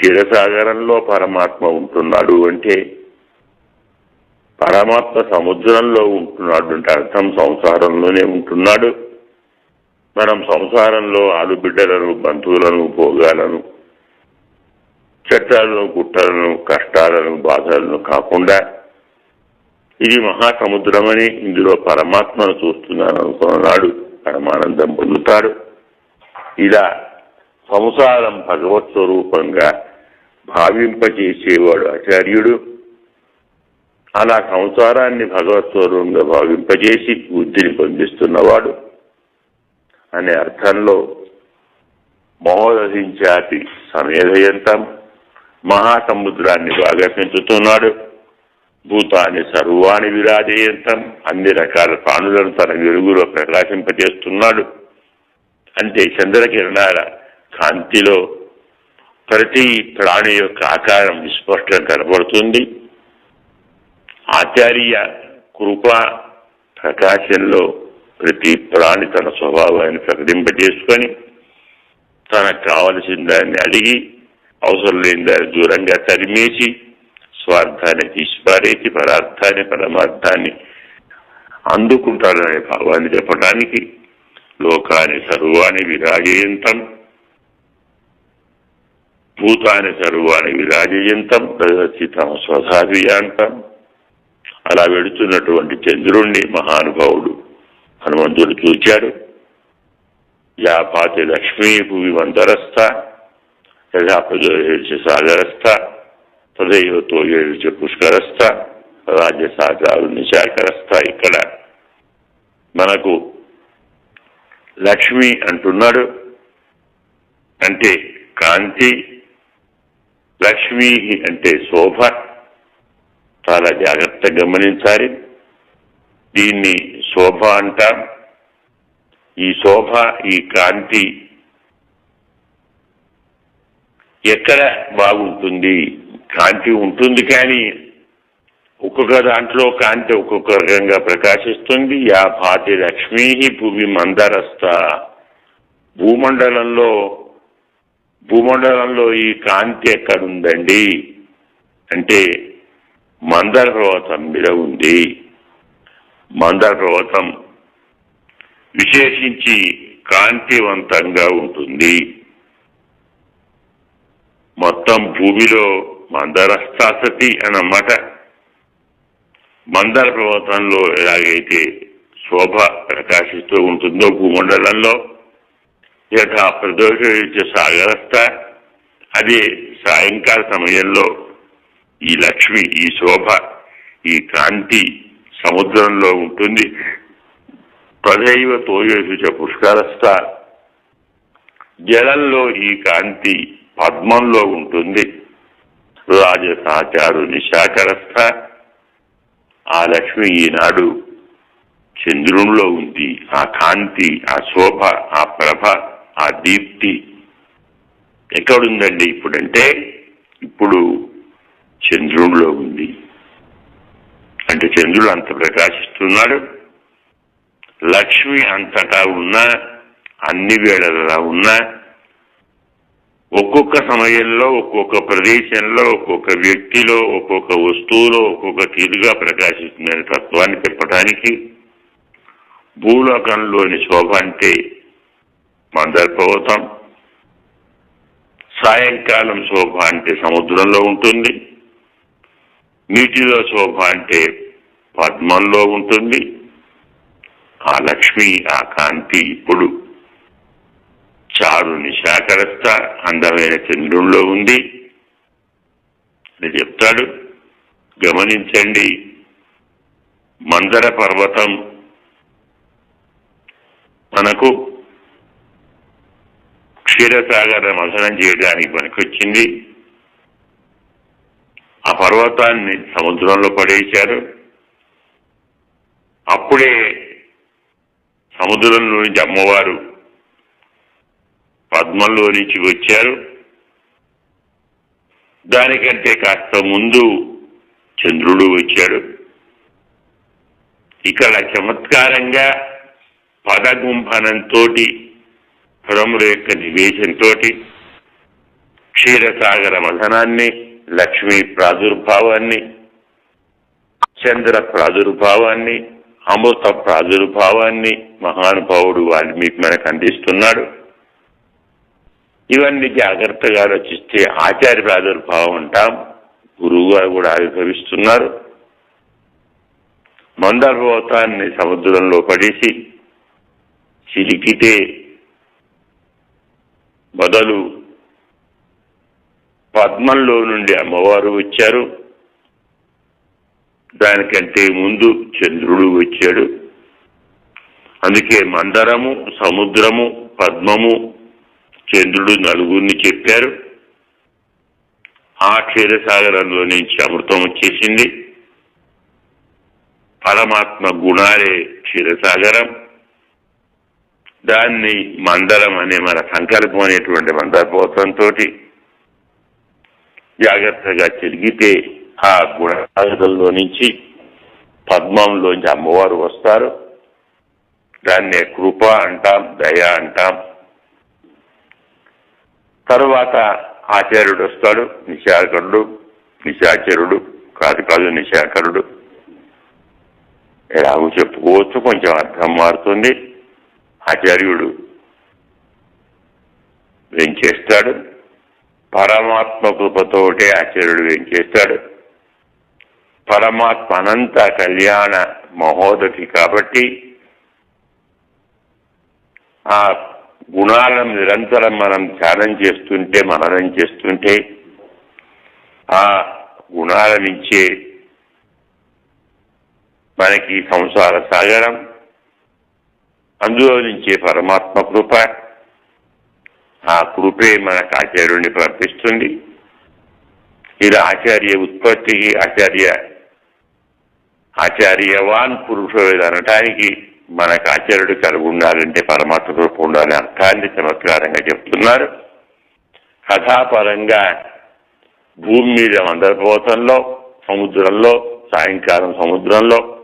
క్షీరసాగరంలో పరమాత్మ ఉంటున్నాడు అంటే పరమాత్మ సముద్రంలో ఉంటున్నాడు అంటే అర్థం సంసారంలోనే ఉంటున్నాడు. మనం సంసారంలో ఆలుబిడ్డలను బంధువులను భోగాలను చట్టాలను గుట్టలను కష్టాలను బాధలను కాకుండా ఇది మహాసముద్రమని ఇందులో పరమాత్మను చూస్తున్నాను అనుకున్నాడు. పరమానందం పొందుతాడు. ఇలా సంసారం భగవత్ స్వరూపంగా భావింపజేసేవాడు ఆచార్యుడు. అలా సంసారాన్ని భగవత్ స్వరూపంగా భావింపజేసి బుద్ధిని పొందిస్తున్నవాడు. అనే అర్థంలో మహోదహించాతి సమేధయంతం మహాసముద్రాన్ని బాగా పెంచుతున్నాడు. భూతాన్ని సర్వాణి విరాజయంతం అన్ని రకాల ప్రాణులను తన వెలుగులో ప్రకాశింపజేస్తున్నాడు. అంటే చంద్రకిరణాల కాంతిలో ప్రతి ప్రాణి యొక్క ఆకారం విస్పష్టంగా కనబడుతుంది. ఆచార్య కృప ప్రకాశంలో ప్రతి ప్రాణి తన స్వభావాన్ని ప్రకటింపజేసుకొని తనకు కావలసిన దాన్ని అడిగి అవసరం లేని దాన్ని దూరంగా తరిమేసి స్వార్థాన్ని తీసిపారేసి పరార్థాన్ని పరమార్థాన్ని అందుకుంటాడనే భావాన్ని చెప్పడానికి లోకాన్ని సర్వాన్ని విరాజయంతం. భూతాని సర్వాణి విరాజయంతం ప్రదర్శితం స్వధాభియాంతం. అలా వెడుతున్నటువంటి చంద్రుణ్ణి మహానుభావుడు హనుమంతుడు చూచాడు. యాపాతి లక్ష్మీ భూమి మందరస్థ యథా సాగరస్థ తదైవ తోయేచ పుష్కరస్థ రాజ్యసాగాలు నిశాకరస్థ ఇక్కడ. మనకు లక్ష్మి అంటున్నాడు. అంటే కాంతి లక్ష్మీ అంటే శోభ. చాలా జాగ్రత్త గమనించాలి. దీన్ని శోభ అంటారు ఈ శోభ ఈ కాంతి ఎక్కడ బాగుంటుంది? కాంతి ఉంటుంది కానీ ఒక్కొక్క దాంట్లో కాంతి ఒక్కొక్క రకంగా ప్రకాశిస్తుంది. యా భాతి లక్ష్మీ భూమి మందరస్త భూమండలంలో భూమండలంలో ఈ కాంతి ఎక్కడుందండి? అంటే మందర పర్వతం మీద ఉంది. మందర పర్వతం విశేషించి కాంతివంతంగా ఉంటుంది. మొత్తం భూమిలో మందరస్థాసతి అన్నమాట. మందర పర్వతంలో ఎలాగైతే శోభ ప్రకాశిస్తూ ఉంటుందో భూమండలంలో యొక్క ప్రదోష సాగరస్థ అదే సాయంకాల సమయంలో ఈ లక్ష్మి ఈ శోభ ఈ కాంతి సముద్రంలో ఉంటుంది. తదైవ తోయేషు పుష్కరస్త పుష్కరస్థ. జలంలో ఈ కాంతి పద్మంలో ఉంటుంది. రాజసాచారు నిశాకరస్థ ఆ లక్ష్మి ఈనాడు చంద్రుల్లో ఉంది. ఆ కాంతి ఆ శోభ ఆ ప్రభ ఆ దీప్తి ఎక్కడుందండి ఇప్పుడంటే ఇప్పుడు చంద్రుడిలో ఉంది. అంటే చంద్రుడు అంత ప్రకాశిస్తున్నాడు. లక్ష్మి అంతటా ఉన్నా అన్ని వేళలా ఉన్నా ఒక్కొక్క సమయంలో ఒక్కొక్క ప్రదేశంలో ఒక్కొక్క వ్యక్తిలో ఒక్కొక్క వస్తువులో ఒక్కొక్క తీరుగా ప్రకాశిస్తుందనే తత్వాన్ని చెప్పడానికి భూలోకంలోని శోభ అంటే మందర్పర్వతం. సాయంకాలం శోభ అంటే సముద్రంలో ఉంటుంది. నీటిలో శోభ అంటే పద్మంలో ఉంటుంది. ఆ లక్ష్మి ఆ కాంతి ఇప్పుడు చారు నిశాకరస్థ అందమైన చంద్రుల్లో ఉంది. అని చెప్తాడు. గమనించండి మందర పర్వతం మనకు క్షీరసాగర మథనం చేయడానికి పనికొచ్చింది. ఆ పర్వతాన్ని సముద్రంలో పడేశారు. అప్పుడే సముద్రంలో నుంచి అమ్మవారు పద్మంలో నుంచి వచ్చారు. దానికంటే కాస్త ముందు చంద్రుడు వచ్చాడు. ఇక్కడ చమత్కారంగా పదగుంభనంతో రముల యొక్క నివేశంతో క్షీరసాగర మథనాన్ని లక్ష్మీ ప్రాదుర్భావాన్ని చంద్ర ప్రాదుర్భావాన్ని అమృత ప్రాదుర్భావాన్ని మహానుభావుడు వాల్మీకి మనకు అందిస్తున్నాడు. ఇవన్నీ జాగ్రత్తగా ఆలోచిస్తే ఆచార్య ప్రాదుర్భావం అంటాం. గురువు గారు కూడా ఆవిర్భవిస్తున్నారు. మందర్భవతాన్ని సముద్రంలో పడేసి చిలికితే మొదలు పద్మంలో నుండి అమ్మవారు వచ్చారు. దానికంటే ముందు చంద్రుడు వచ్చాడు. అందుకే మందరము సముద్రము పద్మము చంద్రుడు నలుగురిని చెప్పారు. ఆ క్షీరసాగరంలో నుంచి అమృతం వచ్చేసింది. పరమాత్మ గుణాలే క్షీరసాగరం. దాన్ని మందరం అనే మన సంకల్పం అనేటువంటి మందరపోతంతో జాగ్రత్తగా తిరిగితే ఆ గుణాగతంలో నుంచి పద్మంలోంచి అమ్మవారు వస్తారు. దాన్నే కృప అంటాం దయ అంటాం. తరువాత ఆచార్యుడు వస్తాడు నిశాకరుడు నిశాచరుడు కాదు కాదు నిశాకరుడు. ఎలాగో చెప్పుకోవచ్చు కొంచెం అర్థం మారుతుంది. ఆచార్యుడు వెంచేస్తాడు పరమాత్మ కృపతోటే ఆచార్యుడు వెంచేస్తాడు పరమాత్మ అనంత కళ్యాణ మహోదతి కాబట్టి ఆ గుణాలను నిరంతరం మనం ధ్యానం చేస్తుంటే మననం చేస్తుంటే ఆ గుణాల నుంచే మనకి సంసార సాగరం అందులోనించే పరమాత్మ కృప ఆ కృపే మనకు ఆచార్యుడిని పంపిస్తుంది ఇది ఆచార్య ఉత్పత్తికి ఆచార్య ఆచార్యవాన్ పురుషుడు అనటానికి మనకు ఆచార్యుడు కలిగి ఉండాలంటే పరమాత్మ కృప ఉండాలని అర్థాన్ని చమత్కారంగా చెప్తున్నారు. కథాపరంగా భూమి మీద మందరపోతంలో సముద్రంలో సాయంకాలం సముద్రంలో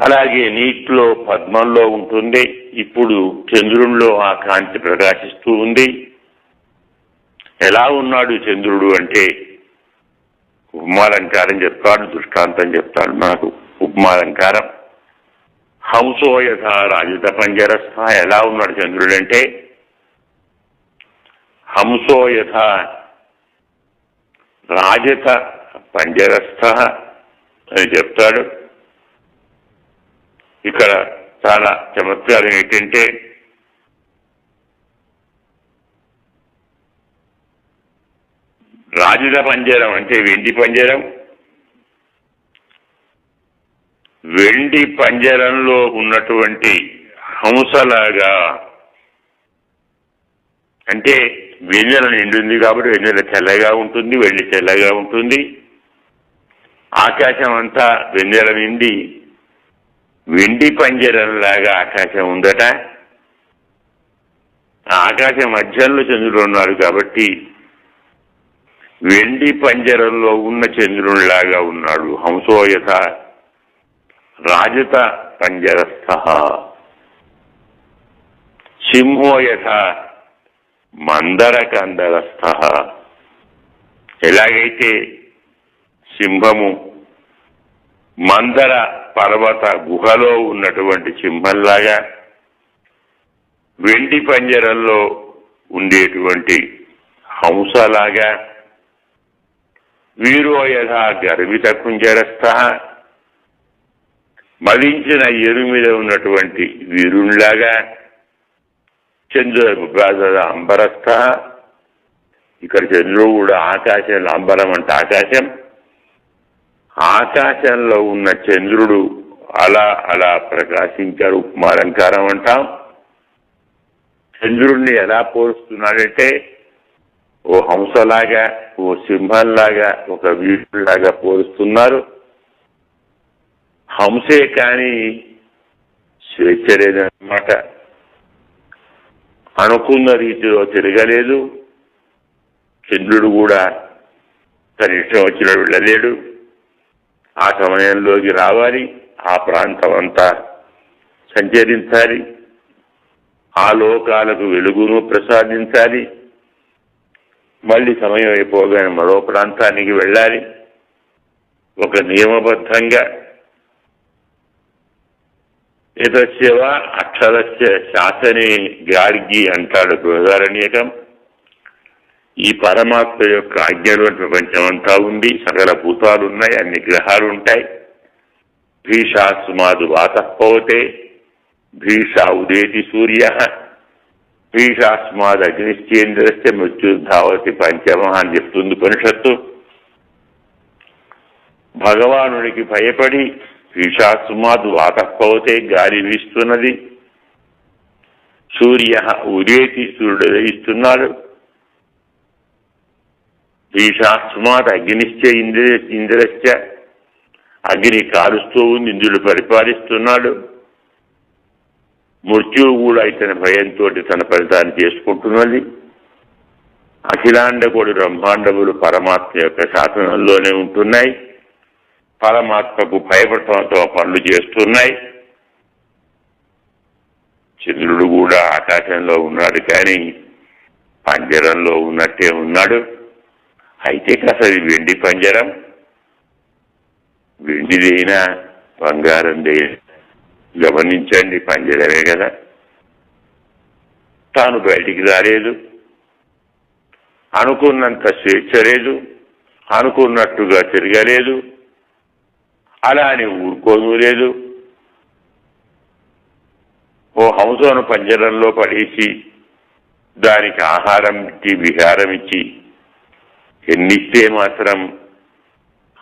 అలాగే నీటిలో పద్మంలో ఉంటుంది. ఇప్పుడు చంద్రుల్లో ఆ కాంతి ప్రకాశిస్తూ ఉంది. ఎలా ఉన్నాడు చంద్రుడు అంటే ఉపమాలంకారం చెప్తాడు దృష్టాంతం చెప్తాడు మనకు. ఉపమాలంకారం. హంసోయథ రాజిత పంజరస్థ ఎలా ఉన్నాడు చంద్రుడు అంటే హంసోయథ రాజత పంజరస్థ అని చెప్తాడు. ఇక్కడ చాలా చమత్కారం ఏంటంటే రాజుల పంజరం అంటే వెండి పంజరం. వెండి పంజరంలో ఉన్నటువంటి హంసలాగా అంటే వెన్నెల నిండుంది కాబట్టి వెన్నెల తెల్లగా ఉంటుంది వెండి తెల్లగా ఉంటుంది. ఆకాశం అంతా వెన్నెల నిండి వెండి పంజరంలాగా ఆకాశం ఉందట. ఆకాశం మధ్యలో చంద్రుడు ఉన్నాడు కాబట్టి వెండి పంజరంలో ఉన్న చంద్రునిలాగా ఉన్నాడు. హంసోయత రాజత పంజరస్థ. సింహోయత మందర కందరస్థ ఎలాగైతే సింహము మందర పర్వత గుహలో ఉన్నటువంటి సింహంలాగా వెండి పంజరంలో ఉండేటువంటి హంసలాగా వీరోయథ గర్విత కుంజరస్థ మలించిన ఎరుమిద ఉన్నటువంటి వీరునిలాగా చంద్రుడు ప్రాజద అంబరస్థ. ఇక్కడ చంద్రుడు కూడా ఆకాశంలో అంబరం అంటే ఆకాశం. ఆకాశంలో ఉన్న చంద్రుడు అలా అలా ప్రకాశించారు ఉపమాలంకారం అంటాం. చంద్రుడిని ఎలా పోలుస్తున్నాడంటే ఓ హంసలాగా ఓ సింహంలాగా ఒక వీరులాగా పోలుస్తున్నారు. హంసే కానీ స్వేచ్ఛ లేదన్నమాట. అనుకున్న రీతిలో తిరగలేదు. చంద్రుడు కూడా తన ఇష్టం వచ్చిన వెళ్ళలేడు. ఆ సమయంలోకి రావాలి ఆ ప్రాంతం అంతా సంచరించాలి ఆ లోకాలకు వెలుగును ప్రసాదించాలి. మళ్ళీ సమయం అయిపోగానే మరో ప్రాంతానికి వెళ్ళాలి. ఒక నియమబద్ధంగా ఇతస్యవ అక్షరస్య శాసనే గార్గి అంటాడు బృహదారణ్యకం. ఈ పరమాత్మ యొక్క ఆజ్ఞలో ప్రపంచం అంతా ఉంది. సకల భూతాలు ఉన్నాయి అన్ని గ్రహాలు ఉంటాయి భీషాస్మాదు వాతపోతే భీష ఉదేతి సూర్య భీషాస్మాద్ అగ్నిశ్చేంద్రస్య మృత్యుధావతి పంచమ అని చెప్తుంది ఉపనిషత్తు. భగవానుడికి భయపడి భీషాస్మాద్ వాతపోతే గాలి వీస్తున్నది. సూర్య ఉదేతి సూర్యుడు ఉదయిస్తున్నాడు. భీషాస్మాత్ అగ్నిశ్చ ఇంద్ర ఇంద్రశ్చ అగ్ని కారుస్తూ ఉంది ఇంద్రుడు పరిపాలిస్తున్నాడు. మృత్యువు కూడా ఇతని భయంతో తన ఫలితాన్ని చేసుకుంటున్నది. అఖిలాండ కోడి బ్రహ్మాండములు పరమాత్మ యొక్క శాసనంలోనే ఉంటున్నాయి. పరమాత్మకు భయపడటంతో పనులు చేస్తున్నాయి. చంద్రుడు కూడా ఆకాశంలో ఉన్నాడు కానీ పంజరంలో ఉన్నట్టే ఉన్నాడు. అయితే కాసది వెండి పంజరం వెండిదైనా బంగారందే గమనించండి పంజరమే కదా. తాను బయటికి రాలేదు. అనుకున్నంత స్వేచ్ఛ లేదు. అనుకున్నట్టుగా తిరగలేదు. అలా అని ఊరుకోను లేదు. ఓ హంసను పంజరంలో పడేసి దానికి ఆహారం ఇచ్చి విహారం ఇచ్చి ఎన్నిస్తే మాత్రం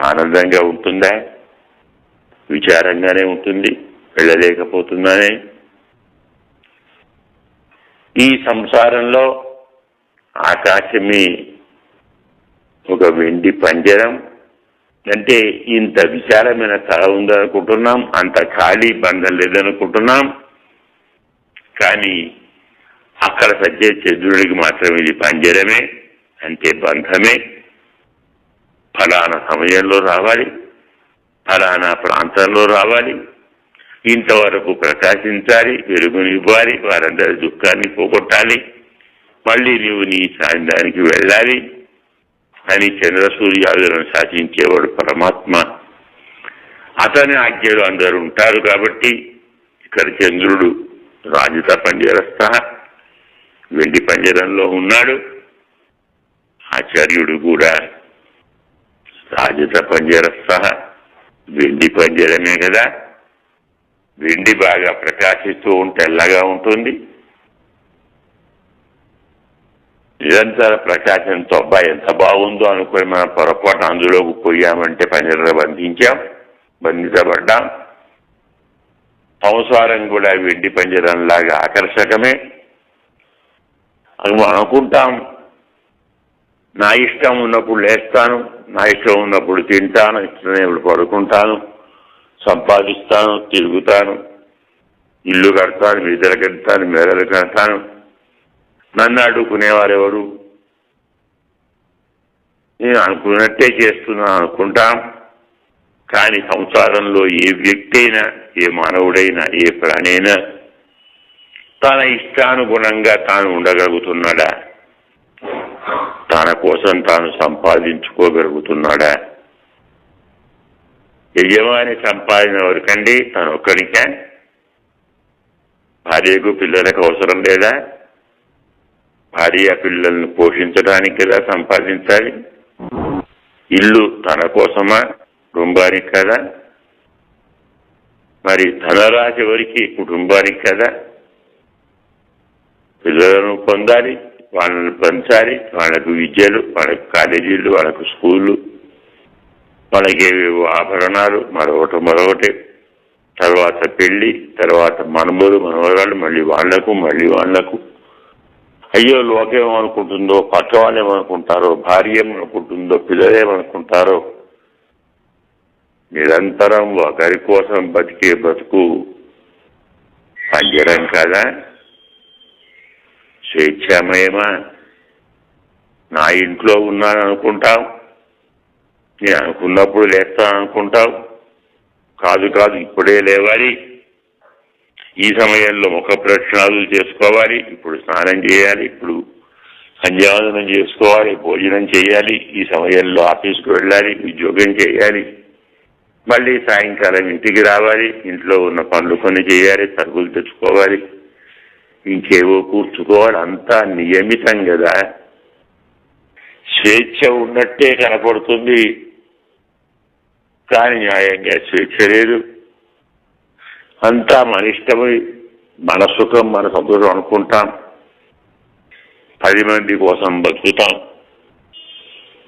ఆనందంగా ఉంటుందా? విచారంగానే ఉంటుంది వెళ్ళలేకపోతుందనే? ఈ సంసారంలో ఆకాశమే ఒక వెండి పంజరం. అంటే ఇంత విశాలమైన తల ఉందనుకుంటున్నాం అంత ఖాళీ బంధం లేదనుకుంటున్నాం. కానీ అక్కడ సజ్జే చంద్రుడికి మాత్రం ఇది పంజరమే. అంటే బంధమే. ఫలానా సమయంలో రావాలి. ఫలానా ప్రాంతంలో రావాలి. ఇంతవరకు ప్రకాశించాలి వెలుగునివ్వాలి వారందరి దుఃఖాన్ని పోగొట్టాలి. మళ్ళీ నీవు నీ సాయంత్రానికి వెళ్ళాలి అని చంద్ర సూర్యాదులను శాసించేవాడు పరమాత్మ. అతని ఆజ్ఞలు అందరూ ఉంటారు కాబట్టి ఇక్కడ చంద్రుడు రాజిత పంజరస్థ వెండి పంజరంలో ఉన్నాడు. ఆచార్యుడు కూడా రాజత పంజరస్థ వెండి పంజరమే కదా. వెండి బాగా ప్రకాశిస్తూ ఉంటే తెల్లగా ఉంటుంది. నిరంతర ప్రకాశంతో అబ్బా ఎంత బాగుందో అనుకుని మనం పొరపాటు అందులోకి పోయామంటే పంజర బంధించాం బంధించబడ్డాం. సంసారం కూడా వెండి పంజరంలాగా ఆకర్షకమే. అని మనం అనుకుంటాం. నా ఇష్టం ఉన్నప్పుడు లేస్తాను నా ఇష్టం ఉన్నప్పుడు తింటాను ఇష్టమైనప్పుడు పడుకుంటాను సంపాదిస్తాను తిరుగుతాను ఇల్లు కడతాను విధులు కడతాను మేడలు కడతాను. నన్ను అడుగుకునేవారెవరు నేను అనుకున్నట్టే చేస్తున్నాను అనుకుంటాం. కానీ సంసారంలో ఏ వ్యక్తి అయినా ఏ మానవుడైనా ఏ ప్రాణైనా తన ఇష్టానుగుణంగా తాను ఉండగలుగుతున్నాడా? తన కోసం తాను సంపాదించుకోగలుగుతున్నాడా? యజమాని సంపాదన ఎవరికండి తను ఒక్కడికే. భార్యకు పిల్లలకు అవసరం లేదా? భార్య పిల్లల్ని పోషించడానికి కదా సంపాదించాలి? ఇల్లు తన కోసమా? కుటుంబానికి కదా? మరి ధనరాశి వరకు కుటుంబానికి కదా? పిల్లలను పొందాలి. వాళ్ళని పెంచాలి వాళ్ళకు విద్యలు వాళ్ళకు కాలేజీలు వాళ్ళకు స్కూళ్ళు వాళ్ళకి ఆభరణాలు మరొకటి మరొకటి. తర్వాత పెళ్ళి తర్వాత మనములు మనవరాలు మళ్ళీ వాళ్ళకు మళ్ళీ వాళ్ళకు అయ్యో లోకేమనుకుంటుందో పక్క వాళ్ళు ఏమనుకుంటారో భార్య ఏమనుకుంటుందో పిల్లలు ఏమనుకుంటారో నిరంతరం ఒకరి కోసం బతికే బతుకు పంజరం కదా? స్వేచ్ఛమయమా? నా ఇంట్లో ఉన్నాను అనుకుంటాం నేను అనుకున్నప్పుడు లేస్తాను అనుకుంటావు కాదు కాదు ఇప్పుడే లేవాలి. ఈ సమయంలో ముఖ ప్రక్షాళనలు చేసుకోవాలి. ఇప్పుడు స్నానం చేయాలి. ఇప్పుడు సంధ్యావందనం చేసుకోవాలి. భోజనం చేయాలి. ఈ సమయంలో ఆఫీస్కి వెళ్ళాలి. ఉద్యోగం చేయాలి. మళ్ళీ సాయంకాలం ఇంటికి రావాలి. ఇంట్లో ఉన్న పనులు కొన్ని చేయాలి. సరుకులు తెచ్చుకోవాలి. ఇంకేవో కూర్చుకోవాలి అంతా నియమితం కదా స్వేచ్ఛ ఉన్నట్టే కనపడుతుంది కానీ న్యాయంగా స్వేచ్ఛ లేదు అంతా మన ఇష్టమై మన సుఖం మన సంతోషం అనుకుంటాం పది మంది కోసం బతుకుతాం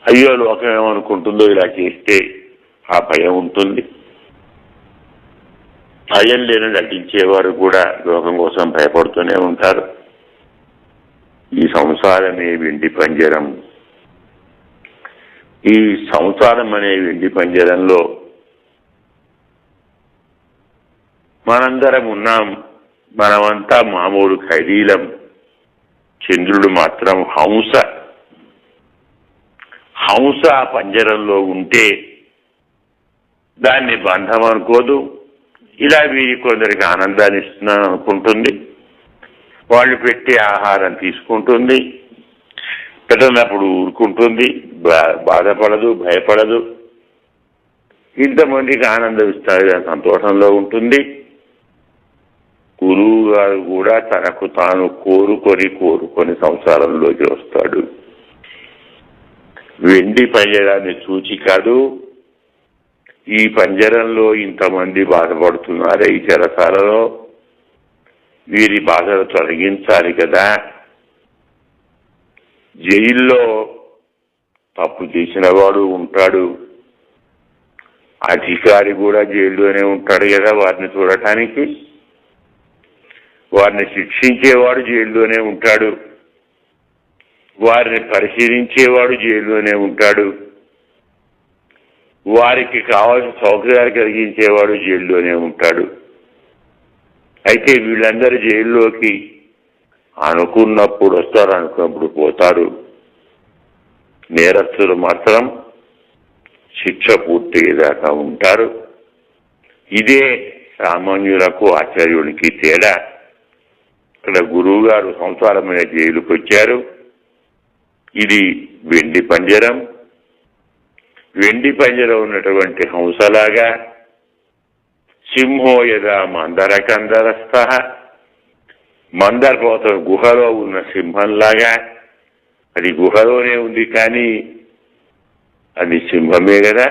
అయ్యో లోకం ఏమనుకుంటుందో ఇలా చేస్తే ఆ భయం ఉంటుంది భయం లేని నటించేవారు కూడా లోకం కోసం భయపడుతూనే ఉంటారు. ఈ సంసారమే వెండి పంజరం. ఈ సంసారం అనే వెండి పంజరంలో మనందరం ఉన్నాం. మనమంతా మామూలు ఖైదీలం. చంద్రుడు మాత్రం హంస. హంస పంజరంలో ఉంటే దాన్ని బంధం అనుకోదు. ఇలా వీరి కొందరికి ఆనందాన్ని ఇస్తున్నాను అనుకుంటుంది వాళ్ళు పెట్టే ఆహారం తీసుకుంటుంది. పెట్టినప్పుడు ఊరుకుంటుంది. బా- బాధపడదు భయపడదు. ఇంతమందికి ఆనందం ఇస్తారు సంతోషంలో ఉంటుంది. గురువు గారు కూడా తనకు తాను కోరుకొని కోరుకొని సంసారంలోకి వస్తాడు. వెండి పయ్యడాన్ని చూచి కాదు ఈ పంజరంలో ఇంతమంది బాధపడుతున్నారే ఈ చెరసాలలో? వీరి బాధలు తొలగించాలి కదా. జైల్లో తప్పు చేసిన వాడు ఉంటాడు. అధికారి కూడా జైల్లోనే ఉంటాడు కదా వారిని చూడటానికి. వారిని శిక్షించేవాడు జైల్లోనే ఉంటాడు. వారిని పరిశీలించేవాడు జైల్లోనే ఉంటాడు. వారికి కావాల్సిన సౌకర్యాలు కలిగించేవాడు జైల్లోనే ఉంటాడు. అయితే వీళ్ళందరూ జైల్లోకి అనుకున్నప్పుడు వస్తారు అనుకున్నప్పుడు పోతారు. నేరస్తులు మాత్రం శిక్ష పూర్తయ్యేదాకా ఉంటారు. ఇదే సామాన్యులకు ఆచార్యునికి తేడా. ఇక్కడ గురువు గారు సంసారమైన జైలుకు వచ్చారు ఇది వెండి పంజరం. వెండి పంజరం ఉన్నటువంటి హంసలాగా సింహో యదా మందరకందరస్థ. మందరపోత గుహలో ఉన్న సింహంలాగా. అది గుహలోనే ఉంది కానీ అది సింహమే కదా.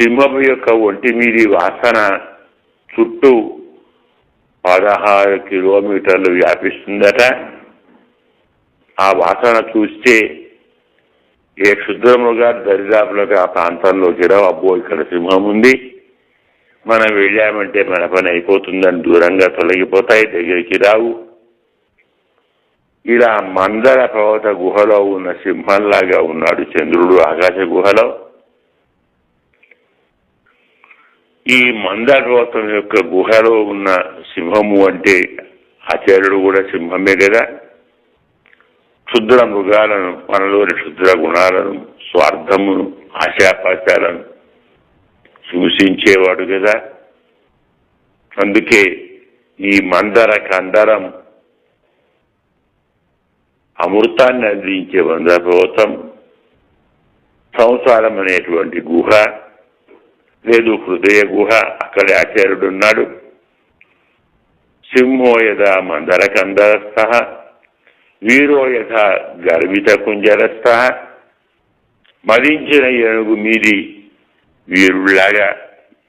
సింహం యొక్క ఒంటి మీది వాసన చుట్టూ పదహారు కిలోమీటర్లు వ్యాపిస్తుందట. ఆ వాసన చూస్తే ఏ క్షుద్రముగా దరిదాపులకు ఆ ప్రాంతంలో రావు అబ్బో ఇక్కడ సింహం ఉంది. మనం వెళ్ళామంటే మన పని అయిపోతుందని దూరంగా తొలగిపోతాయి దగ్గరికి రావు. ఇలా మందర పర్వత గుహలో ఉన్న సింహంలాగా ఉన్నాడు చంద్రుడు ఆకాశ గుహలో. ఈ మందర పర్వతం యొక్క గుహలో ఉన్న సింహము అంటే ఆచార్యుడు కూడా సింహమే కదా. క్షుద్ర మృగాలను మనలోని క్షుద్ర గుణాలను స్వార్థమును ఆశాపాశాలను సూచించేవాడు కదా అందుకే ఈ మందర కందరం అమృతాన్ని అందించే మందర సంసారం అనేటువంటి గుహ లేదు హృదయ గుహ అక్కడే ఆచార్యుడు ఉన్నాడు సింహో యథ మందర కందరస్థ. వీరో యథ గర్విత కుంజరస్థ. మదించిన ఏనుగు మీది వీరులాగా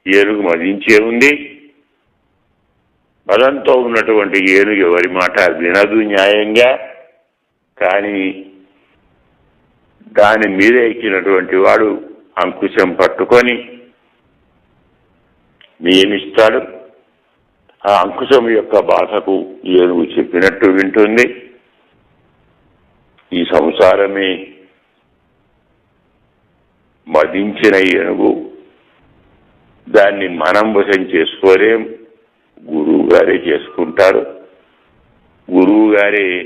ఏనుగు మదించే ఉంది. మదంతో ఉన్నటువంటి ఏనుగు ఎవరి మాట వినదు న్యాయంగా. కానీ దాని మీద ఎక్కినటువంటి వాడు అంకుశం పట్టుకొని నియమిస్తాడు. ఆ అంకుశం యొక్క బాధకు ఏనుగు చెప్పినట్టు వింటుంది. ఈ సంసారమే మదించిన ఏనుగు. దాన్ని మనం వశం చేసుకోలేం. గురువు గారే చేసుకుంటారు గురువు గారే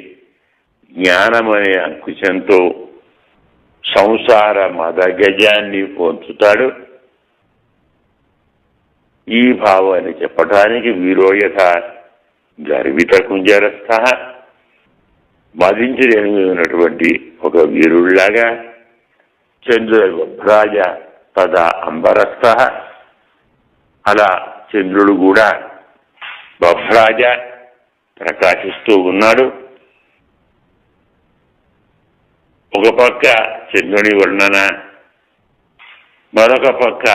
జ్ఞానం అనే అంకుశంతో సంసార మద గజాన్ని పొంచుతాడు. ఈ భావాన్ని చెప్పటానికి వీరోయథ గర్విత కుంజరస్థ. మదించలేనిటువంటి ఒక వీరుళ్ళాగా చంద్రుడు తద తదా అంబరస్థ. అలా చంద్రుడు కూడా బభ్రాజ ప్రకాశిస్తూ ఉన్నాడు. ఒక పక్క చంద్రుని వర్ణన మరొక పక్క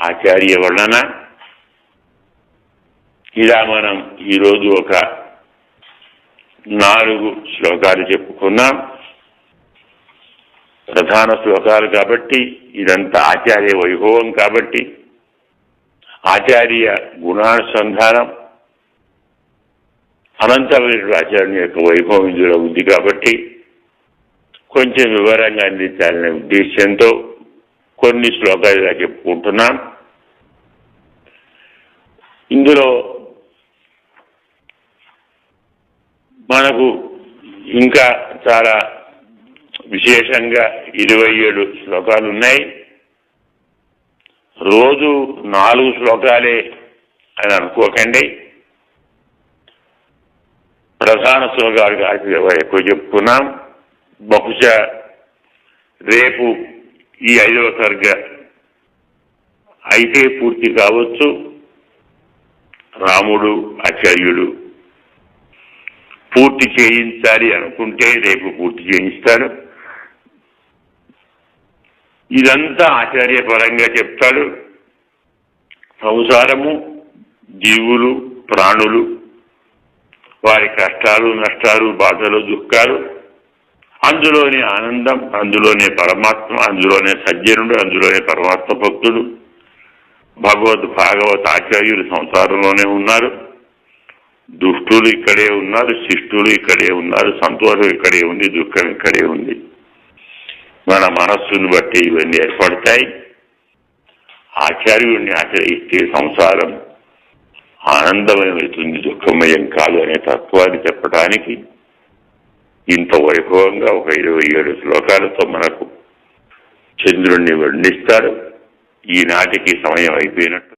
ఆచార్య వర్ణన. ఇలా మనం ఈరోజు ఒక నాలుగు శ్లోకాలు చెప్పుకున్నాం. ప్రధాన శ్లోకాలు కాబట్టి ఇదంతా ఆచార్య వైభవం కాబట్టి ఆచార్య గుణానుసంధానం అనంతమైన ఆచార్య యొక్క వైభవం ఇందులో ఉంది కాబట్టి కొంచెం వివరంగా అందించాలనే ఉద్దేశంతో కొన్ని శ్లోకాలు ఇలా చెప్పుకుంటున్నాం. ఇందులో మనకు ఇంకా చాలా విశేషంగా ఇరవై ఏడు శ్లోకాలు ఉన్నాయి. రోజు నాలుగు శ్లోకాలే అని అనుకోకండి. ప్రధాన శ్లోకాలు కాదు ఎక్కువ చెప్పుకున్నాం. బహుశా రేపు ఈ ఐదవ సర్గ అయితే పూర్తి కావచ్చు. రాముడు ఆచార్యుడు పూర్తి చేయించాలి అనుకుంటే రేపు పూర్తి చేయిస్తాడు. ఇదంతా ఆచార్యపరంగా చెప్తాడు. సంసారము జీవులు ప్రాణులు వారి కష్టాలు నష్టాలు బాధలు దుఃఖాలు అందులోనే ఆనందం అందులోనే పరమాత్మ అందులోనే సజ్జనుడు అందులోనే పరమాత్మ భక్తుడు. భగవద్ భాగవత్ ఆచార్యులు సంసారంలోనే ఉన్నారు. దుష్టులు ఇక్కడే ఉన్నారు శిష్టులు ఇక్కడే ఉన్నారు సంతోషం ఇక్కడే ఉంది దుఃఖం ఇక్కడే ఉంది. మన మనస్సును బట్టి ఇవన్నీ ఏర్పడతాయి. ఆచార్యుడిని ఆచరిస్తే సంసారం ఆనందమయమవుతుంది దుఃఖమయం కాదు అనే తత్వాన్ని చెప్పడానికి ఇంత వైభవంగా ఒక ఇరవై ఏడు శ్లోకాలతో మనకు చంద్రుణ్ణి వర్ణిస్తారు. ఈనాటికి సమయం అయిపోయినట్టు